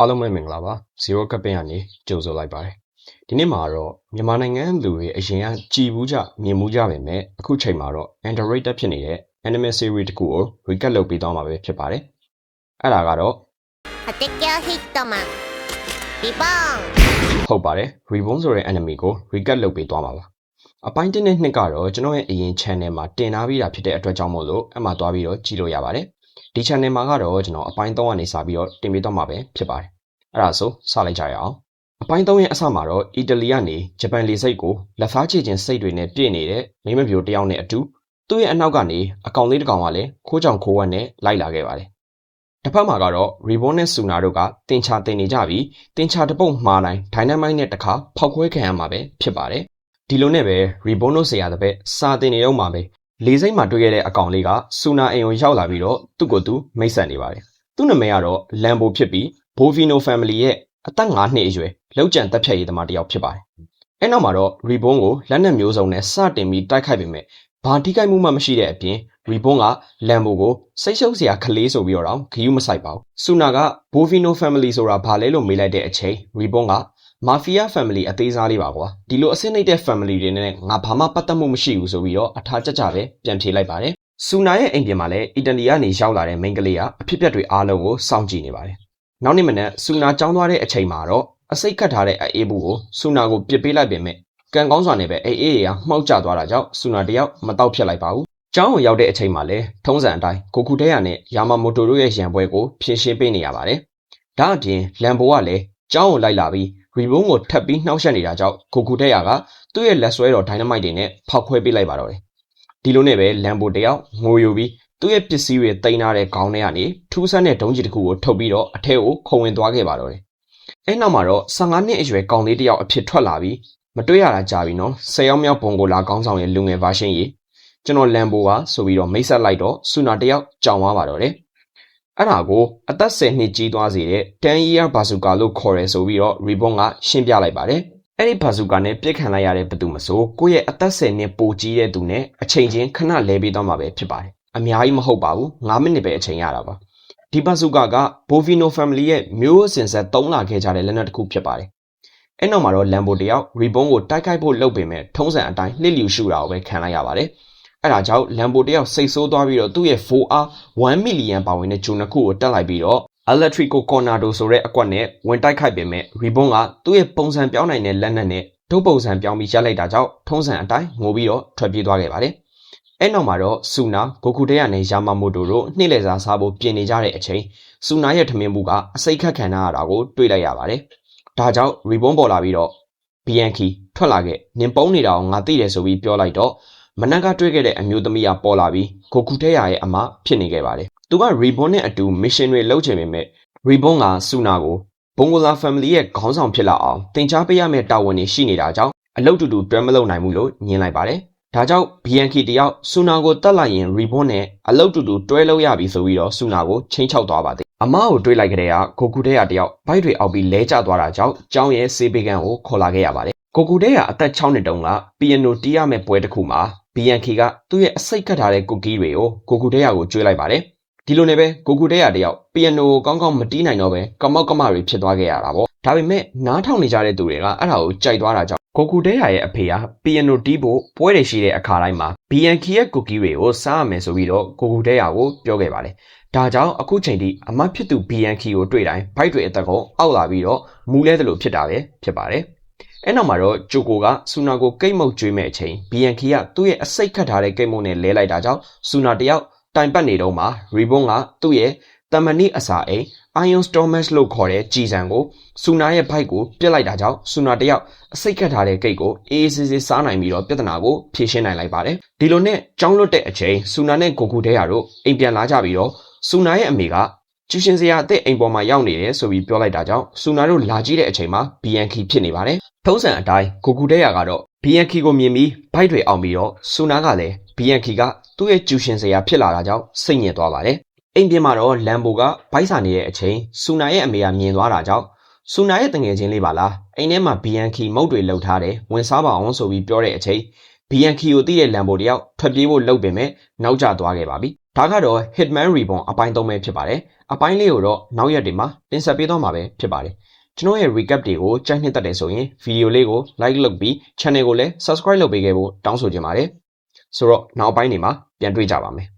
အားလုံးပဲမင်္ဂလာပါဇီရိုကပ်ပင်းကနေကြိုဆိုလိုက်ပါတယ်ဒီနေ့မှာတော့မြန်မာနိုင်ငံလူတွေအရင်ကကြည်ဘူးကြမြင်ဘူးကြပေမဲ့အခုချိန်မှာတော့ underrated ဖြစ်နေတဲ့ anime series တခုကို recap လုပ်ပေးသွားမှာပဲဖြစ်ပါတယ်အဲ့ဒါကတော့ Hatekyo Hitman Reborn ဟုတ်ပါတယ် Reborn ဆိုတဲ့ anime ကို recap လုပ်ပေးသွားမှာပါအပိုင်းတင်းတဲ့နှစ်ကတော့ကျွန်တော်ရဲ့အရင် channel မှာတင်ထားပြီးတာဖြစ်တဲ့အတွက်ကြောင့်မို့လို့အဲ့မှာသွားပြီးတော့ကြည့်လို့ရပါတယ် ဒီ channel မှာကတော့ကျွန်တော်အပိုင်း3ကနေစပြီးတော့တင်ပေးသွားမှာပဲဖြစ်ပါတယ်အဲ့ဒါဆိုစလိုက်ကြရအောင်အပိုင်း3ရဲ့အစမှာတော့အီတလီကနေဂျပန်လေဆိပ်ကိုလက်ဖားချေခြင်းစိတ်တွေနဲ့ပြည့်နေတဲ့မိမပြိုတယောက်နဲ့အတူသူ့ရဲ့အနောက်ကနေအကောင်လေးတစ်ကောင်ကလည်းခိုးကြောင်ခိုးဝက်နဲ့လိုက်လာခဲ့ပါတယ်တစ်ဖက်မှာကတော့ Reborn နဲ့ Suna တို့ကတင်ချတင်နေကြပြီးတင်ချတပုတ်မှားတိုင်း Dynamite နဲ့တစ်ခါဖောက်ခွဲခံရမှာပဲဖြစ်ပါတယ်ဒီလိုနဲ့ပဲ Reborn တို့ဆရာတစ်ပက်စာတင်နေတော့မှာပဲ လေစိတ်မှာတွေ့ခဲ့တဲ့အကောင်လေးက Suna အိမ်ကိုရောက်လာပြီးတော့သူ့ကိုယ်သူမိတ်ဆက်နေပါတယ်သူ့နာမည်ကတော့ Lambo ဖြစ်ပြီး Bovino Family ရဲ့အသက်9နှစ်အရွယ်လောက်ကျန်တက်ဖြတ်ရေးသမားတစ်ယောက်ဖြစ်ပါတယ်။အဲနောက်မှာတော့ Reborn ကိုလက်နက်မျိုးစုံနဲ့စတင်ပြီးတိုက်ခိုက်ပေမဲ့ဘာထိခိုက်မှုမှမရှိတဲ့အပြင် Reborn က Lambo ကိုစိတ်ရှုပ်စရာခလေးဆိုပြီးတော့ဂယူးမဆိုင်ပါဘူး။ Suna က Bovino Family ဆိုတာဘာလဲလို့မေးလိုက်တဲ့အချိန် Reborn က Mafia Family အသေးစားလေးပါကွာ။ဒီလိုအဆင့်နှိမ့်တဲ့ Family တွေနဲ့ငါဘာမှပတ်သက်မှုမရှိဘူးဆိုပြီးတော့အထားကြကြပဲပြန်ဖြေလိုက်ပါတယ်။ဆူနာရဲ့အိမ်ပြင်မှာလည်းအီတလီကနေရောက်လာတဲ့မိန်းကလေးကအဖြစ်အပျက်တွေအားလုံးကိုစောင့်ကြည့်နေပါတယ်။နောက်နေ့မနက်ဆူနာကျောင်းသွားတဲ့အချိန်မှာတော့အစိတ်ခတ်ထားတဲ့အေးဘူးကိုဆူနာကိုပြစ်ပေးလိုက်ပေမဲ့ကံကောင်းစွာနဲ့ပဲအေးအေးရမှောက်ကျသွားတာကြောင့်ဆူနာတယောက်မတော့ဖြစ်လိုက်ပါဘူး။ကျောင်းကိုရောက်တဲ့အချိန်မှာလည်းထုံးစံအတိုင်းကိုကူတဲရနဲ့ယာမာမိုတိုတို့ရဲ့ရန်ပွဲကိုဖြည့်ရှင်းပေးနေရပါတယ်။ဒါအပြင်လမ်ဘိုကလည်းကျောင်းကိုလိုက်လာပြီး ရီဘုံကိုထပ်ပြီးနှောက်ယှက်နေတာကြောင့်ကိုကူတဲရကသူ့ရဲ့လက်ဆွဲတော်ဒိုင်နမိုက်တွေနဲ့ဖောက်ခွဲပေးလိုက်ပါတော့တယ်။ဒီလိုနဲ့ပဲလမ်ဘိုတယောက်ငိုယူပြီးသူ့ရဲ့ပစ္စည်းတွေတင်ထားတဲ့ခေါင်းထဲကနေထူးဆန်းတဲ့ဒုံးကြီးတစ်ခုကိုထုတ်ပြီးတော့အထဲကိုခုံဝင်သွားခဲ့ပါတော့တယ်။အဲနောက်မှာတော့15နှစ်အရွယ်ကောင်လေးတယောက်အဖြစ်ထွက်လာပြီးမတွေ့ရတာကြာပြီနော်။ဆယ်ယောက်မြောက်ဘုံကိုလာကောင်းဆောင်ရဲ့လူငယ် version ကြီးကျွန်တော်လမ်ဘိုပါဆိုပြီးတော့မိတ်ဆက်လိုက်တော့ဆူနာတယောက်ကြောင်သွားပါတော့တယ်။ အဲ့ဒါကိုအသက်10နှစ်ကြီးသွားစေတဲ့10 year bazooka လို့ခေါ်ရဲဆိုပြီးတော့ Reborn ကရှင်းပြလိုက်ပါတယ်။အဲ့ဒီ bazooka နဲ့ပြစ်ခံလိုက်ရတဲ့ဘသူမဆိုကိုယ့်ရဲ့အသက်10နှစ်ပိုကြီးတဲ့သူနဲ့အချိန်ချင်းခဏလဲပေးသွားမှာပဲဖြစ်ပါတယ်။အများကြီးမဟုတ်ပါဘူး9မိနစ်ပဲအချိန်ရတာပါ။ဒီဘဇူကာက Bovino Family ရဲ့မျိုးအစဉ်ဆက်သုံးလာခဲ့ကြတဲ့လက်နက်တစ်ခုဖြစ်ပါတယ်။အဲ့နောက်မှာတော့ Lambo တယောက် Reborn ကိုတိုက်ခိုက်ဖို့လုပ်ပေမဲ့ထုံးစံအတိုင်းလှစ်လျူရှူတာကိုပဲခံလိုက်ရပါတယ်။ အဲ့ဒါကြောင့် Lambo တယောက်စိတ်ဆိုးသွားပြီးတော့သူ့ရဲ့ 4R 1 million ပါဝင်တဲ့ဂျုံနှစ်ခုကိုတက်လိုက်ပြီးတော့ Electrico Cornado ဆိုတဲ့အကွက်နဲ့ဝင်တိုက်ခိုက်ပေမဲ့ Reborn ကသူ့ရဲ့ပုံစံပြောင်းနိုင်တဲ့လက်နက်နဲ့ဒုတ်ပုံစံပြောင်းပြီးရက်လိုက်တာကြောင့်ထုံးစံအတိုင်းငိုပြီးတော့ထွက်ပြေးသွားခဲ့ပါတယ်။အဲ့နောက်မှာတော့ဆူနာဂိုကူတဲရနဲ့ယာမာမိုတိုတို့နှိမ့်လေစာစားဖို့ပြင်နေကြတဲ့အချိန်ဆူနာရဲ့ထမင်းဘူးကအစိတ်ခတ်ခံရတာကိုတွေ့လိုက်ရပါတယ်။ဒါကြောင့် Reborn ပေါ်လာပြီးတော့ Bianchi ထွက်လာခဲ့နင်ပုံးနေတာကိုငါသိတယ်ဆိုပြီးပြောလိုက်တော့ မနက်ကတွေ့ခဲ့တဲ့အမျိုးသမီးကပေါ်လာပြီးဂိုကူတဲရရဲ့အမဖြစ်နေခဲ့ပါတယ်။သူက Reborn နဲ့အတူ mission တွေလုပ်ချင်ပေမဲ့ Reborn ကဆူနာကိုဘုံဂိုလာ family ရဲ့ခေါင်းဆောင်ဖြစ်လာအောင်တင် जा ပေးရမယ့်တာဝန်တွေရှိနေတာကြောင့်အလုပ်တူတူတွဲမလုပ်နိုင်ဘူးလို့ညင်လိုက်ပါတယ်။ဒါကြောင့် Bianchi တယောက်ဆူနာကိုတတ်လိုက်ရင် Reborn နဲ့အလုပ်တူတူတွဲလုပ်ရပြီဆိုပြီးတော့ဆူနာကိုချင်းချောက်သွားပါသေး။အမကိုတွေးလိုက်ကြတဲ့ကကိုကူတဲရတယောက်ဘိုက်တွေအောက်ပြီးလဲကျသွားတာကြောင့်ကျောင်းရဲ့ဆေးပေးကန်းကိုခေါ်လာခဲ့ရပါတယ်။ကိုကူတဲရအသက်6နှစ်တုန်းကပီယနိုတီးရမယ့်ပွဲတစ်ခုမှာ Bianchi ကသူ့ရဲ့အစိတ်ကတ်ထားတဲ့ကူကီးတွေကိုကိုကူတဲရကိုကျွေးလိုက်ပါတယ်။ဒီလိုနဲ့ပဲကိုကူတဲရတယောက်ပီယနိုကိုကောင်းကောင်းမတီးနိုင်တော့ပဲကမောက်ကမတွေဖြစ်သွားခဲ့ရတာပေါ့ဒါပေမဲ့နားထောင်နေကြတဲ့သူတွေကအဲ့ဒါကိုကြိုက်သွားတာကြောင့်ကိုကူတဲရရဲ့အဖေကပီယနိုတီးဖို့ပွဲတွေရှိတဲ့အခါတိုင်းမှာဘီယန်ခီရဲ့ကူကီတွေကိုစားရမယ်ဆိုပြီးတော့ကိုကူတဲရကိုပြောခဲ့ပါတယ်ဒါကြောင့်အခုချိန်ထိအမတ်ဖြစ်သူဘီယန်ခီကိုတွေ့တိုင်းဘိုက်တွေအသက်ကုန်အောက်လာပြီးတော့မူးလဲတယ်လို့ဖြစ်တာပဲဖြစ်ပါတယ် အဲ့နောက်မှာတော့ဂျိုကိုကဆူနာကိုကိတ်မုတ်ကျွေးမဲ့အချိန်ဘီယန်ခီကသူ့ရဲ့အစိတ်ခတ်ထားတဲ့ကိတ်မုတ်နဲ့လဲလိုက်တာကြောင့်ဆူနာတယောက်တိုင်ပတ်နေတော့မှာရီဘွန်ကသူ့ရဲ့တမန်နီအစာအိမ် Iron Stormers လို့ခေါ်တဲ့ကြည်စံကိုဆူနာရဲ့ဘိုက်ကိုပြစ်လိုက်တာကြောင့်ဆူနာတယောက်အစိတ်ခတ်ထားတဲ့ကိတ်ကိုအေးအေးဆေးဆေးစားနိုင်ပြီးတော့ပြဿနာကိုဖြေရှင်းနိုင်လိုက်ပါတယ်ဒီလိုနဲ့ကြောင်းလွတ်တဲ့အချိန်ဆူနာနဲ့ကိုကူတဲရတို့အိမ်ပြန်လာကြပြီးတော့ဆူနာရဲ့အမေက ကျူရှင်စရာအသက်အိမ်ပေါ်မှာရောက်နေတယ်ဆိုပြီးပြောလိုက်တာကြောင့်ဆူနာတို့လာကြည့်တဲ့အချိန်မှာ BNK ဖြစ်နေပါတယ်ထုံးစံအတိုင်းကိုကူတဲရကတော့ BNK ကိုမြင်ပြီးဘိုက်တွေအောင်ပြီးတော့ဆူနာကလည်း BNK ကသူ့ရဲ့ကျူရှင်စရာဖြစ်လာတာကြောင့်စိတ်ညစ်သွားပါတယ်အိမ်ပြင်မှာတော့လမ်ဘိုကဘိုက်စာနေတဲ့အချိန်ဆူနာရဲ့အမေကမြင်သွားတာကြောင့်ဆူနာရဲ့တငယ်ချင်းလေးပါလားအိမ်ထဲမှာ BNK မုတ်တွေလှုပ်ထားတယ်ဝင်စားပါအောင်ဆိုပြီးပြောတဲ့အချိန် BNK ကိုသိတဲ့လမ်ဘိုတယောက်ထွက်ပြေးဖို့လုပ်ပင်မဲ့နောက်ကျသွားခဲ့ပါပြီ ဒါကတော့ Hitman Reborn အပိုင်း3ပဲဖြစ်ပါတယ်အပိုင်းလေးကိုတော့နောက်ရက်တွေမှာတင်ဆက်ပေးသွားမှာပဲဖြစ်ပါတယ်ကျွန်တော်ရဲ့ recap တွေကိုကြိုက်နှစ်သက်တယ်ဆိုရင်ဗီဒီယိုလေးကို like လုပ်ပြီး channel ကိုလည်း subscribe လုပ်ပေးခဲ့ဖို့တောင်းဆိုချင်ပါတယ်ဆိုတော့နောက်အပိုင်းတွေမှာပြန်တွေ့ကြပါမယ်